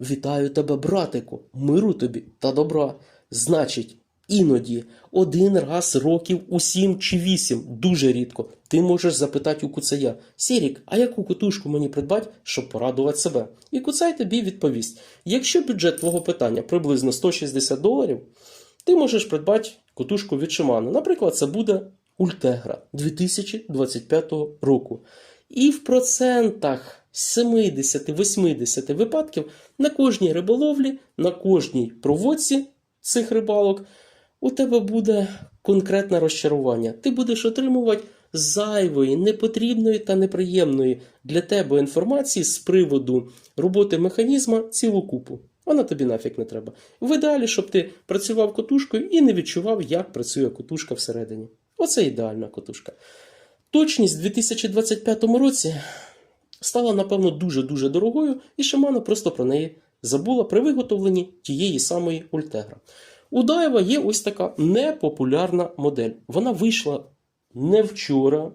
Вітаю тебе, братику, миру тобі та добра. Значить, іноді один раз років у сім чи вісім, дуже рідко, ти можеш запитати у куцая Сірік, а яку котушку мені придбати, щоб порадувати себе? І куцай тобі відповість: якщо бюджет твого питання приблизно 160 доларів, ти можеш придбати котушку від Shimano. Наприклад, це буде Ультегра 2025 року. І в процентах 70-80 випадків на кожній риболовлі, на кожній проводці цих рибалок у тебе буде конкретне розчарування. Ти будеш отримувати зайвої, непотрібної та неприємної для тебе інформації з приводу роботи механізма цілу купу. Вона тобі нафіг не треба. В ідеалі, щоб ти працював котушкою і не відчував, як працює котушка всередині. Оце ідеальна котушка. Точність в 2025 році стала, напевно, дуже-дуже дорогою, і Shimano просто про неї забула при виготовленні тієї самої Ультегра. У Дайва є ось така непопулярна модель. Вона вийшла не вчора,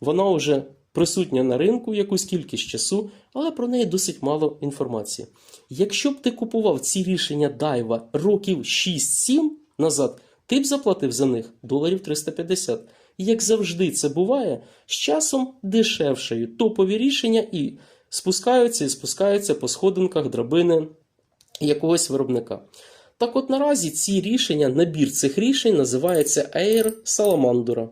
вона вже присутня на ринку якусь кількість часу, але про неї досить мало інформації. Якщо б ти купував ці рішення Дайва років 6-7 назад, ти б заплатив за них доларів 350. Як завжди це буває, з часом дешевшають топові рішення і спускаються і спускаються по сходинках драбини якогось виробника. Так от наразі ці рішення, набір цих рішень називається Air Salamandra.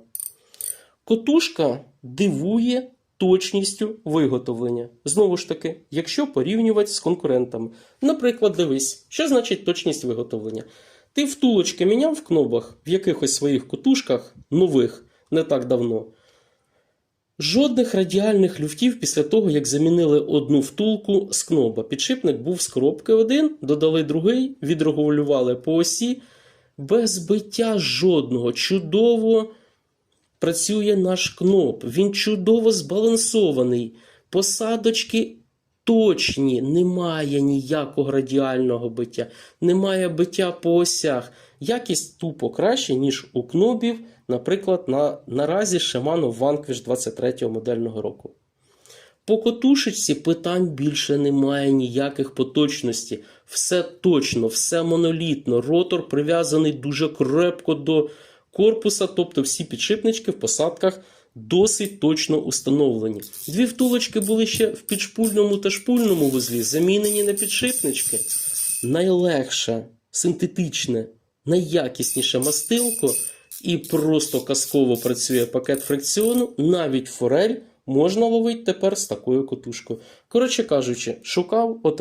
Котушка дивує точністю виготовлення. Знову ж таки, якщо порівнювати з конкурентами. Наприклад, дивись, що значить точність виготовлення. Ти втулочки міняв в кнобах в якихось своїх котушках нових не так давно. Жодних радіальних люфтів після того, як замінили одну втулку з кноба. Підшипник був з коробки один, додали другий, відрегулювали по осі. Без биття жодного. Чудово працює наш кноп. Він чудово збалансований. Посадочки точні, немає ніякого радіального биття, немає биття по осях. Якість тупо краще, ніж у кнобів, наприклад, на наразі Shimano Vanquish 23 модельного року. По котушечці питань більше немає ніяких по точності. Все точно, все монолітно. Ротор прив'язаний дуже крепко до корпуса, тобто всі підшипнички в посадках досить точно установлені. Дві втулочки були ще в підшпульному та шпульному вузлі, замінені на підшипнички. Найлегше, синтетичне, найякісніше мастилко і просто казково працює пакет фрикціону, навіть форель можна ловити тепер з такою котушкою. Коротше кажучи, шукав, отримав.